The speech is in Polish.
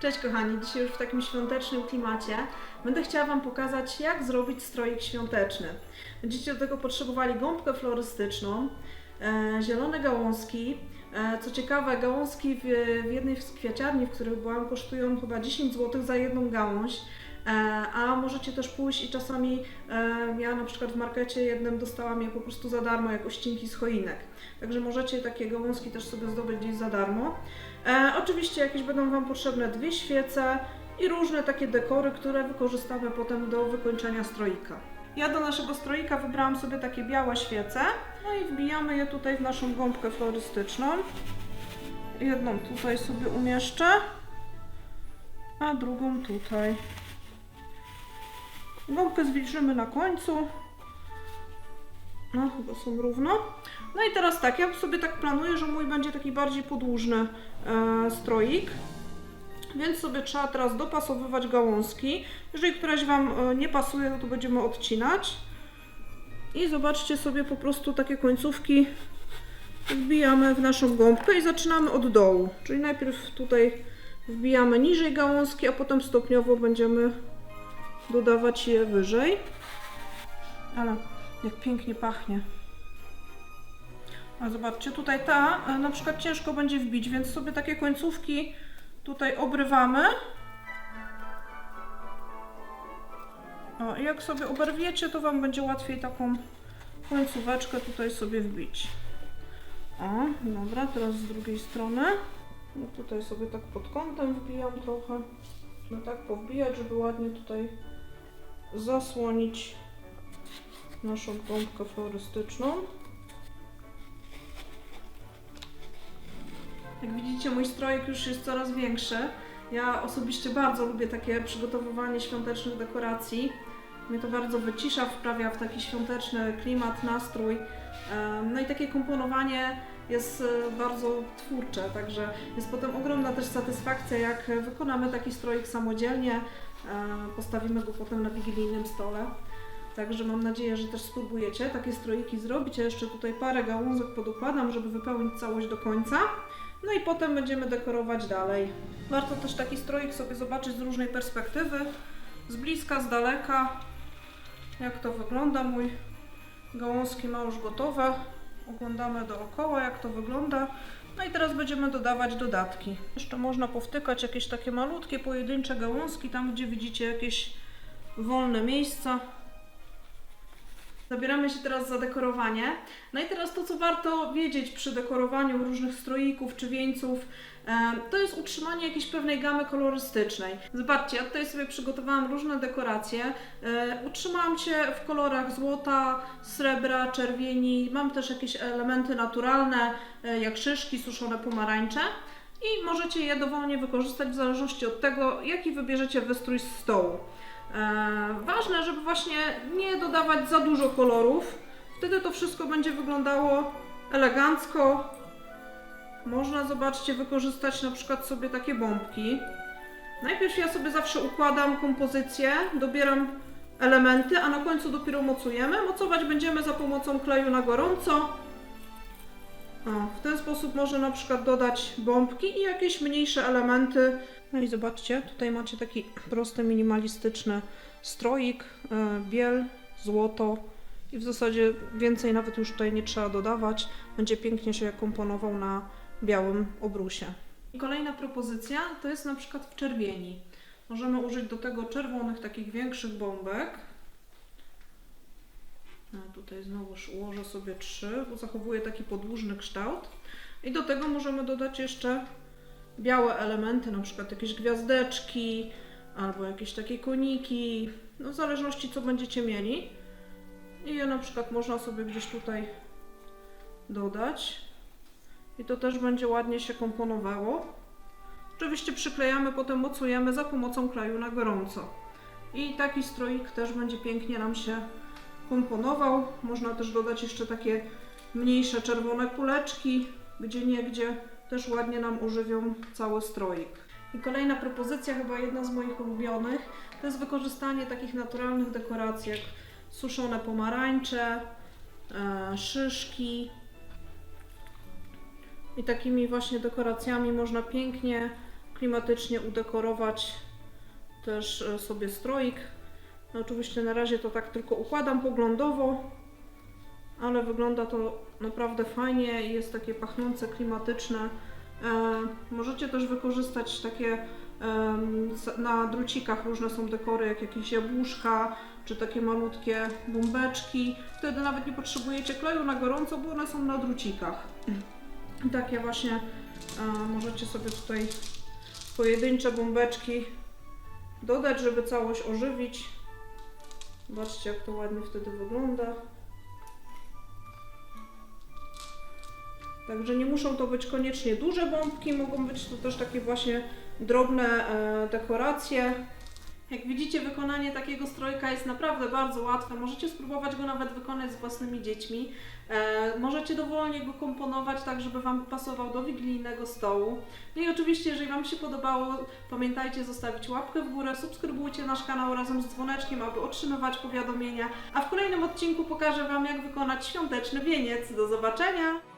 Cześć kochani, dzisiaj już w takim świątecznym klimacie będę chciała Wam pokazać jak zrobić stroik świąteczny. Będziecie do tego potrzebowali gąbkę florystyczną, e, zielone gałązki. E, co ciekawe, gałązki w, w jednej z kwiaciarni, w których byłam, kosztują chyba 10 zł za jedną gałąź. E, a możecie też pójść i czasami e, ja na przykład w markecie jednym dostałam je po prostu za darmo jako ścinki z choinek. Także możecie takie gałązki też sobie zdobyć gdzieś za darmo. E, oczywiście jakieś będą Wam potrzebne dwie świece i różne takie dekory, które wykorzystamy potem do wykończenia stroika. Ja do naszego stroika wybrałam sobie takie białe świece, no i wbijamy je tutaj w naszą gąbkę florystyczną. Jedną tutaj sobie umieszczę, a drugą tutaj. Gąbkę zwilżymy na końcu. No, chyba są równo. No i teraz tak, ja sobie tak planuję, że mój będzie taki bardziej podłużny e, stroik. Więc sobie trzeba teraz dopasowywać gałązki. Jeżeli któraś Wam e, nie pasuje, no to będziemy odcinać. I zobaczcie sobie po prostu takie końcówki wbijamy w naszą gąbkę i zaczynamy od dołu. Czyli najpierw tutaj wbijamy niżej gałązki, a potem stopniowo będziemy dodawać je wyżej. Ale jak pięknie pachnie. A zobaczcie, tutaj ta e, na przykład ciężko będzie wbić, więc sobie takie końcówki tutaj obrywamy. O, jak sobie oberwiecie, to Wam będzie łatwiej taką końcóweczkę tutaj sobie wbić. O, dobra, teraz z drugiej strony. No tutaj sobie tak pod kątem wbijam trochę. No tak powbijać, żeby ładnie tutaj zasłonić naszą gąbkę florystyczną. Jak widzicie, mój strojek już jest coraz większy. Ja osobiście bardzo lubię takie przygotowywanie świątecznych dekoracji. Mnie to bardzo wycisza, wprawia w taki świąteczny klimat, nastrój. No i takie komponowanie jest e, bardzo twórcze, także jest potem ogromna też satysfakcja, jak wykonamy taki stroik samodzielnie, postawimy go potem na wigilijnym stole. Także mam nadzieję, że też spróbujecie takie stroiki zrobić. Ja jeszcze tutaj parę gałązek podukładam, żeby wypełnić całość do końca. No i potem będziemy dekorować dalej. Warto też taki stroik sobie zobaczyć z różnej perspektywy, z bliska, z daleka, jak to wygląda. Mój gałązki ma już gotowe. Oglądamy dookoła, jak to wygląda. No i teraz będziemy dodawać dodatki. Jeszcze można powtykać jakieś takie malutkie, pojedyncze gałązki, tam gdzie widzicie jakieś wolne miejsca. Zabieramy się teraz za dekorowanie. No i teraz to, co warto wiedzieć przy dekorowaniu różnych stroików czy wieńców, to jest utrzymanie jakiejś pewnej gamy kolorystycznej. Zobaczcie, ja tutaj sobie przygotowałam różne dekoracje. E, Utrzymałam się w kolorach złota, srebra, czerwieni. Mam też jakieś elementy naturalne, e, jak szyszki, suszone pomarańcze. I możecie je dowolnie wykorzystać w zależności od tego, jaki wybierzecie wystrój z stołu. E, ważne, żeby właśnie nie dodawać za dużo kolorów. Wtedy to wszystko będzie wyglądało elegancko. Można, zobaczcie, wykorzystać na przykład sobie takie bombki. Najpierw ja sobie zawsze układam kompozycję, dobieram elementy, a na końcu dopiero mocujemy. Mocować będziemy za pomocą kleju na gorąco. W ten sposób można na przykład dodać bombki i jakieś mniejsze elementy. No i zobaczcie, tutaj macie taki prosty, minimalistyczny stroik, e, biel, złoto i w zasadzie więcej nawet już tutaj nie trzeba dodawać. Będzie pięknie się komponował na białym obrusie. I kolejna propozycja to jest na przykład w czerwieni. Możemy użyć do tego czerwonych, takich większych bombek. No, tutaj znowuż ułożę sobie trzy, bo zachowuję taki podłużny kształt. I do tego możemy dodać jeszcze białe elementy, na przykład jakieś gwiazdeczki albo jakieś takie koniki, no w zależności co będziecie mieli. I je na przykład można sobie gdzieś tutaj dodać. I to też będzie ładnie się komponowało. Oczywiście przyklejamy, potem mocujemy za pomocą kleju na gorąco. I taki stroik też będzie pięknie nam się komponował. Można też dodać jeszcze takie mniejsze czerwone kuleczki, gdzie niegdzie też ładnie nam używią cały stroik. I kolejna propozycja, chyba jedna z moich ulubionych, to jest wykorzystanie takich naturalnych dekoracji, jak suszone pomarańcze, e, szyszki. I takimi właśnie dekoracjami można pięknie klimatycznie udekorować też e, sobie stroik. No oczywiście na razie to tak tylko układam poglądowo, ale wygląda to naprawdę fajnie i jest takie pachnące, klimatyczne. E, możecie też wykorzystać takie s- na drucikach różne są dekory, jak jakieś jabłuszka, czy takie malutkie bombeczki. Wtedy nawet nie potrzebujecie kleju na gorąco, bo one są na drucikach. Takie właśnie e, możecie sobie tutaj pojedyncze bombeczki dodać, żeby całość ożywić. Zobaczcie, jak to ładnie wtedy wygląda. Także nie muszą to być koniecznie duże bombki, mogą być to też takie właśnie drobne e, dekoracje. Jak widzicie, wykonanie takiego strojka jest naprawdę bardzo łatwe. Możecie spróbować go nawet wykonać z własnymi dziećmi. E, możecie dowolnie go komponować tak, żeby Wam pasował do wigilijnego stołu. No i oczywiście, jeżeli Wam się podobało, pamiętajcie zostawić łapkę w górę, subskrybujcie nasz kanał razem z dzwoneczkiem, aby otrzymywać powiadomienia. A w kolejnym odcinku pokażę Wam, jak wykonać świąteczny wieniec. Do zobaczenia!